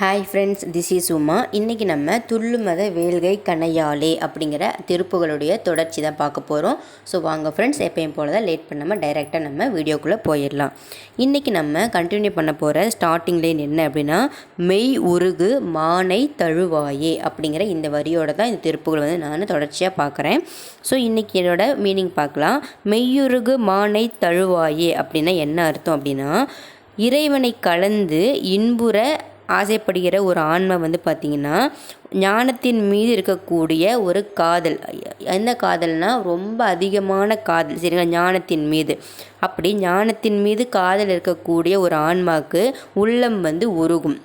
Hi friends this is Uma இன்றைக்கி நம்ம துள்ளுமத வேல்கை கணையாளே அப்படிங்கிற திருப்புகளுடைய தொடர்ச்சி தான் பார்க்க போகிறோம் ஸோ வாங்க ஃப்ரெண்ட்ஸ் எப்பயும் போல தான் லேட் பண்ணாமல் டைரெக்டாக நம்ம வீடியோக்குள்ளே போயிடலாம். இன்றைக்கி நம்ம கண்டினியூ பண்ண போகிற ஸ்டார்டிங் லைன் என்ன அப்படின்னா மெய் உருகு மானை தழுவாயே அப்படிங்கிற இந்த வரியோட தான் இந்த திருப்புகள் வந்து நான் தொடர்ச்சியாக பார்க்குறேன். ஸோ இன்றைக்கி என்னோட மீனிங் பார்க்கலாம். மெய்யுருகு மானை தழுவாயே அப்படின்னா என்ன அர்த்தம் அப்படின்னா இறைவனை கலந்து இன்புற ஆசைப்படுகிற ஒரு ஆன்மை வந்து பார்த்திங்கன்னா ஞானத்தின் மீது இருக்கக்கூடிய ஒரு காதல். என்ன காதல்னால் ரொம்ப அதிகமான காதல் சரிங்களா? ஞானத்தின் மீது. அப்படி ஞானத்தின் மீது காதல் இருக்கக்கூடிய ஒரு ஆன்மாவுக்கு உள்ளம் வந்து உருகும்.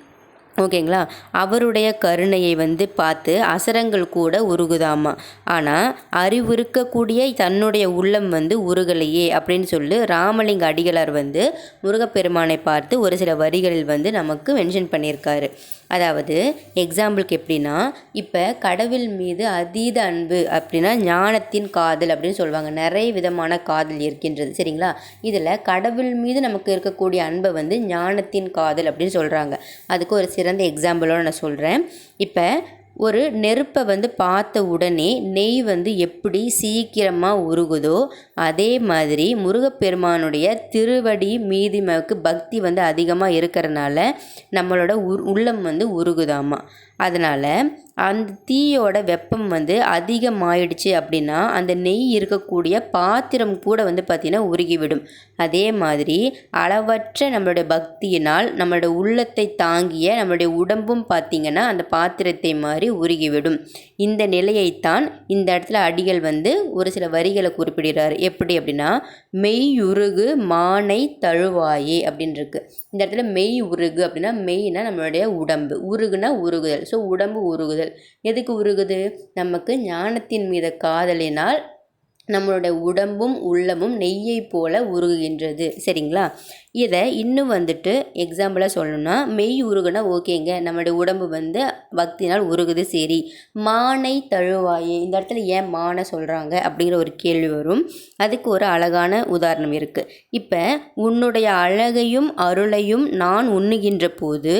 ஓகேங்களா? அவருடைய கருணையை வந்து பார்த்து அசரங்கள் கூட உருகுதாமா? ஆனால் அறிவுறுக்கக்கூடிய தன்னுடைய உள்ளம் வந்து உருகலையே அப்படின்னு சொல்லி ராமலிங்க அடிகளார் வந்து முருகப்பெருமானை பார்த்து ஒரு சில வரிகளில் வந்து நமக்கு மென்ஷன் பண்ணியிருக்காரு. அதாவது எக்ஸாம்பிளுக்கு எப்படின்னா இப்போ கடவுள் மீது அதீத அன்பு அப்படின்னா ஞானத்தின் காதல் அப்படின்னு சொல்லுவாங்க. நிறைய விதமான காதல் இருக்கின்றது சரிங்களா? இதில் கடவுள் மீது நமக்கு இருக்கக்கூடிய அன்பை வந்து ஞானத்தின் காதல் அப்படின்னு சொல்கிறாங்க அதுக்கு ஒரு சிறந்த எக்ஸாம்பிளோடு நான் சொல்கிறேன் இப்போ ஒரு நெருப்பை வந்து பார்த்த உடனே நெய் வந்து எப்படி சீக்கிரமாக உருகுதோ அதே மாதிரி முருகப்பெருமானுடைய திருவடி மீதிமக்கு பக்தி வந்து அதிகமாக இருக்கிறனால நம்மளோட உள்ளம் வந்து உருகுதாமா. அதனால் அந்த தீயோட வெப்பம் வந்து அதிகமாயிடுச்சு அப்படின்னா அந்த நெய் இருக்கக்கூடிய பாத்திரம் கூட வந்து பார்த்திங்கன்னா உருகிவிடும். அதே மாதிரி அளவற்ற நம்மளுடைய பக்தியினால் நம்மளுடைய உள்ளத்தை தாங்கிய நம்மளுடைய உடம்பும் பார்த்திங்கன்னா அந்த பாத்திரத்தை மாதிரி உருகிவிடும். இந்த நிலையைத்தான் இந்த இடத்துல அடிகள் வந்து ஒரு சில வரிகளை குறிப்பிடுகிறார். எப்படி அப்படின்னா மெய் உருகு மானை தழுவாயே அப்படின்ருக்கு. இந்த இடத்துல மெய் உருகு அப்படின்னா மெய்னா நம்மளுடைய உடம்பு. உருகுனா உருகுதல். ஸோ உடம்பு உருகுதல். எதுக்கு உருகுது? நமக்கு ஞானத்தின் மீது காதலினால் நம்மளுடைய உடம்பும் உள்ளமும் நெய்யை போல உருகுகின்றது. சரிங்களா? இதை இன்னும் வந்துட்டு எக்ஸாம்பிளாக சொல்லணும்னா மெய் உருகுனா ஓகேங்க. நம்மளுடைய உடம்பு வந்து பக்தினால் உருகுது சரி. மானை தழுவாயே. இந்த இடத்துல ஏன் மானை சொல்கிறாங்க அப்படிங்கிற ஒரு கேள்வி வரும். அதுக்கு ஒரு அழகான உதாரணம் இருக்குது இப்போ உன்னுடைய அழகையும் அருளையும் நான் உண்ணுகின்ற போது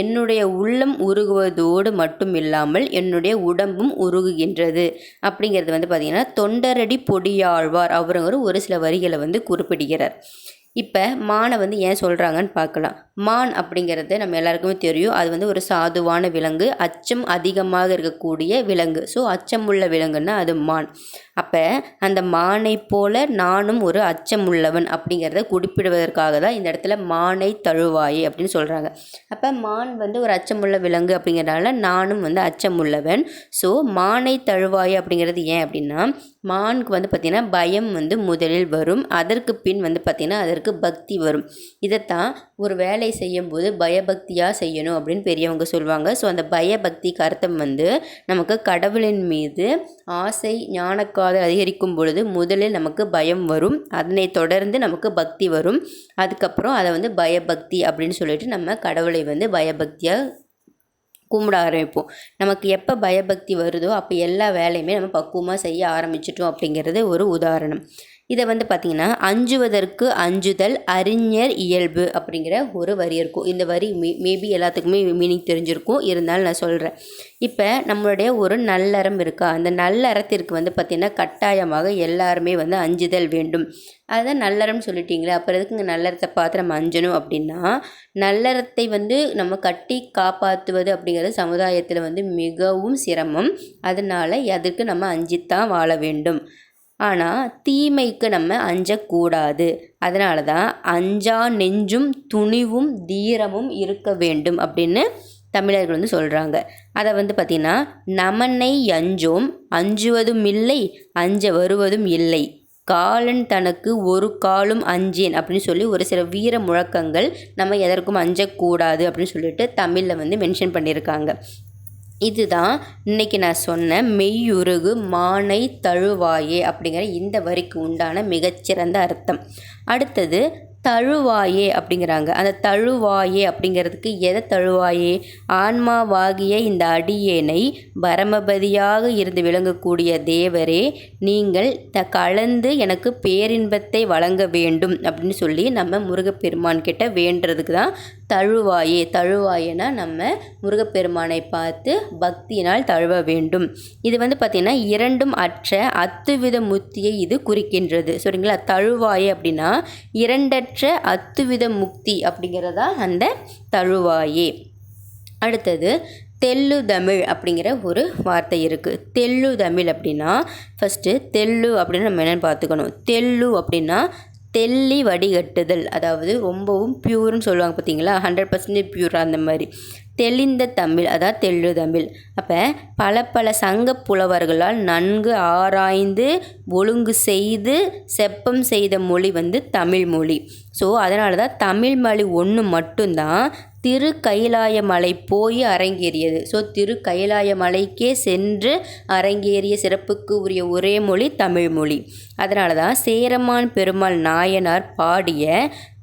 என்னுடைய உள்ளம் உருகுவதோடு மட்டும் இல்லாமல் என்னுடைய உடம்பும் உருகுகின்றது. அப்படிங்கிறது வந்து பார்த்திங்கன்னா தொண்டரடி பொடியாழ்வார் அவருங்கிற ஒரு சில வரிகளை வந்து குறிப்பிடுகிறார். இப்போ மானை வந்து ஏன் சொல்கிறாங்கன்னு பார்க்கலாம். மான் அப்படிங்கிறது நம்ம எல்லாருக்குமே தெரியும். அது வந்து ஒரு சாதுவான விலங்கு. அச்சம் அதிகமாக இருக்கக்கூடிய விலங்கு. ஸோ அச்சம் உள்ள விலங்குன்னா அது மான். அப்போ அந்த மானை போல நானும் ஒரு அச்சம் உள்ளவன் அப்படிங்கிறத குறிப்பிடுவதற்காக தான் இந்த இடத்துல மானை தழுவாயே அப்படின்னு சொல்கிறாங்க அப்போ மான் வந்து ஒரு அச்சமுள்ள விலங்கு அப்படிங்கிறனால நானும் வந்து அச்சம் உள்ளவன் ஸோ மானை தழுவாயே அப்படிங்கிறது ஏன் அப்படின்னா மானுக்கு வந்து பார்த்திங்கன்னா பயம் வந்து முதலில் வரும். அதற்கு பின் வந்து பார்த்திங்கன்னா அதற்கு பக்தி வரும். இதைத்தான் ஒரு வேலை செய்யும்போது பயபக்தியாக செய்யணும் அப்படின்னு பெரியவங்க சொல்லுவாங்க. ஸோ அந்த பயபக்தி கருத்தம் வந்து நமக்கு கடவுளின் மீது ஆசை ஞானக்காதல் அதிகரிக்கும் பொழுது முதலில் நமக்கு பயம் வரும். அதனை தொடர்ந்து நமக்கு பக்தி வரும். அதுக்கப்புறம் அதை வந்து பயபக்தி அப்படின்னு சொல்லிட்டு நம்ம கடவுளை வந்து பயபக்தியாக கும்பிட ஆரம்பிப்போம். நமக்கு எப்போ பயபக்தி வருதோ அப்போ எல்லா வேலையுமே நம்ம பக்குவமாக செய்ய ஆரம்பிச்சிட்டோம் அப்படிங்கிறது ஒரு உதாரணம். இதை வந்து பார்த்திங்கன்னா அஞ்சுவதற்கு அஞ்சுதல் அறிஞர் இயல்பு அப்படிங்கிற ஒரு வரி இருக்கும். இந்த வரி மே மேபி எல்லாத்துக்குமே மீனிங் தெரிஞ்சிருக்கும். இருந்தாலும் நான் சொல்கிறேன் இப்போ நம்மளுடைய ஒரு நல்லறம் இருக்கா? அந்த நல்லறத்திற்கு வந்து பார்த்திங்கன்னா கட்டாயமாக எல்லாருமே வந்து அஞ்சுதல் வேண்டும். அதுதான் நல்லறம்னு சொல்லிட்டீங்களே அப்புறம் எதுக்குங்க நல்லறத்தை பார்த்து நம்ம அஞ்சணும் அப்படின்னா நல்லறத்தை வந்து நம்ம கட்டி காப்பாற்றுவது அப்படிங்கிறது சமுதாயத்தில் வந்து மிகவும் சிரமம். அதனால் எதற்கு நம்ம அஞ்சித்தான் வாழ வேண்டும்? ஆனால் தீமைக்கு நம்ம அஞ்சக்கூடாது. அதனால தான் அஞ்சா நெஞ்சும் துணிவும் தீரமும் இருக்க வேண்டும் அப்படின்னு தமிழர்கள் வந்து சொல்கிறாங்க அதை வந்து பார்த்திங்கன்னா நமனை அஞ்சோம் அஞ்சுவதும் இல்லை அஞ்ச வருவதும் இல்லை. காலன் தனக்கு ஒரு காலும் அஞ்சேன் அப்படின்னு சொல்லி ஒரு சில வீர முழக்கங்கள் நம்ம எதற்கும் அஞ்சக்கூடாது அப்படின்னு சொல்லிட்டு தமிழில் வந்து மென்ஷன் பண்ணியிருக்காங்க. இதுதான் இன்றைக்கி நான் சொன்ன மெய்யுருகு மானை தழுவாயே அப்படிங்கிற இந்த வரிக்கு உண்டான மிகச்சிறந்த அர்த்தம். அடுத்தது தழுவாயே அப்படிங்கிறாங்க. அந்த தழுவாயே அப்படிங்கிறதுக்கு எதை தழுவாயே? ஆன்மாவாகிய இந்த அடியேனை பரமபதியாக இருந்து விளங்கக்கூடிய தேவரே நீங்கள் த கலந்து எனக்கு பேரின்பத்தை வழங்க வேண்டும் அப்படின்னு சொல்லி நம்ம முருகப்பெருமான் கிட்ட வேண்டுறதுக்கு தான் தழுவாயே தழுவாயேனா நம்ம முருகப்பெருமானை பார்த்து பக்தியினால் தழுவ வேண்டும். இது வந்து பார்த்திங்கன்னா இரண்டும் அற்ற அத்துவித முக்தியை இது குறிக்கின்றது. சரிங்களா? தழுவாயே அப்படின்னா இரண்டற்ற அத்துவித முக்தி அப்படிங்கிறதா அந்த தழுவாயே. அடுத்தது தெல்லு தமிழ் அப்படிங்கிற ஒரு வார்த்தை இருக்குது தெல்லு தமிழ் அப்படின்னா ஃபஸ்ட்டு தெல்லு அப்படின்னு நம்ம என்னென்னு பார்த்துக்கணும். தெல்லு அப்படின்னா தெல்லி வடிகட்டுதல் அதாவது ரொம்பவும் பியூர்னு சொல்லுவாங்க பார்த்தீங்களா ஹண்ட்ரட் பர்சன்டேஜ் பியூர் அந்த மாதிரி. தெளிந்த தமிழ் அதாவது தெள்ளு தமிழ். அப்போ பல பல சங்க புலவர்களால் நன்கு ஆராய்ந்து ஒழுங்கு செய்து செப்பம் செய்த மொழி வந்து தமிழ் மொழி. ஸோ அதனால தான் தமிழ் மொழி ஒன்று மட்டும்தான் திரு கைலாய மலை போய் அரங்கேறியது. ஸோ திரு கைலாய மலைக்கே சென்று அரங்கேறிய சிறப்புக்கு உரிய ஒரே மொழி தமிழ் மொழி. அதனால தான் சேரமான் பெருமாள் நாயனார் பாடிய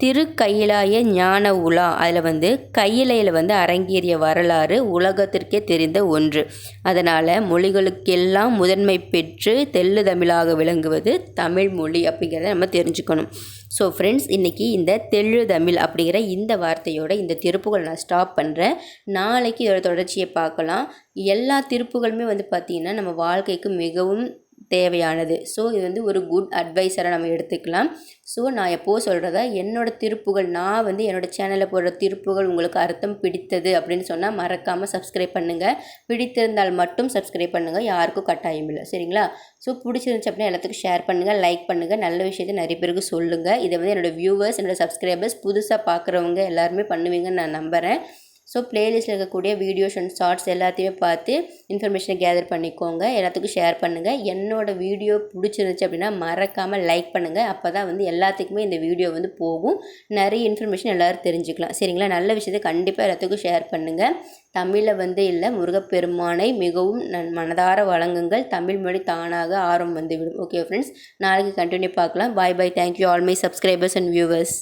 திருக்கையிலாய ஞான உலா. அதில் வந்து கையிலையில் வந்து அரங்கேறிய வரலாறு உலகத்திற்கே தெரிந்த ஒன்று. அதனால் மொழிகளுக்கெல்லாம் முதன்மை பெற்று தெள்ளு தமிழாக விளங்குவது தமிழ் மொழி அப்படிங்கிறத நம்ம தெரிஞ்சுக்கணும். ஸோ ஃப்ரெண்ட்ஸ் இன்றைக்கி இந்த தெள்ளு தமிழ் அப்படிங்கிற இந்த வார்த்தையோட இந்த திருப்புகள் நான் ஸ்டாப் பண்ணுறேன் நாளைக்கு இதோட தொடர்ச்சியை பார்க்கலாம். எல்லா திருப்புகளுமே வந்து பார்த்திங்கன்னா நம்ம வாழ்க்கைக்கு மிகவும் தேவையானது. ஸோ இது வந்து ஒரு குட் அட்வைஸராக நம்ம எடுத்துக்கலாம். ஸோ நான் எப்போது சொல்கிறத என்னோடய திருப்புகள் நான் வந்து என்னோடய சேனலில் போடுற திருப்புகள் உங்களுக்கு அர்த்தம் பிடித்தது அப்படின்னு சொன்னால் மறக்காமல் சப்ஸ்கிரைப் பண்ணுங்கள் பிடித்திருந்தால் மட்டும் சப்ஸ்கிரைப் பண்ணுங்கள் யாருக்கும் கட்டாயம் இல்லை. சரிங்களா? ஸோ பிடிச்சிருந்துச்சு அப்படின்னா எல்லாத்துக்கும் ஷேர் பண்ணுங்கள் லைக் பண்ணுங்கள் நல்ல விஷயத்தை நிறைய பேருக்கு சொல்லுங்கள் இதை வந்து என்னோடய வியூவர்ஸ் என்னோடய சப்ஸ்கிரைபர்ஸ் புதுசாக பார்க்குறவங்க எல்லாருமே பண்ணுவீங்கன்னு நான் நம்புகிறேன் ஸோ ப்ளேலிஸ்ட்டில் இருக்கக்கூடிய வீடியோஸ் அண்ட் ஷார்ட்ஸ் எல்லாத்தையுமே பார்த்து இன்ஃபர்மேஷனை கேதர் பண்ணிக்கோங்க. எல்லாத்துக்கும் ஷேர் பண்ணுங்கள் என்னோடய வீடியோ பிடிச்சிருந்துச்சு அப்படின்னா மறக்காமல் லைக் பண்ணுங்கள் அப்போ தான் வந்து எல்லாத்துக்குமே இந்த வீடியோ வந்து போகும். நிறைய இன்ஃபர்மேஷன் எல்லோரும் தெரிஞ்சுக்கலாம். சரிங்களா? நல்ல விஷயத்தை கண்டிப்பாக எல்லாத்துக்கும் ஷேர் பண்ணுங்கள் தமிழில் வந்து இல்லை முருகப்பெருமானை மிகவும் நன் மனதார வழங்குங்கள். தமிழ் மொழி தானாக ஆர்வம் வந்துவிடும். ஓகே ஃப்ரெண்ட்ஸ் நாளைக்கு கண்டினியூ பார்க்கலாம். Bye bye thank you all my subscribers and viewers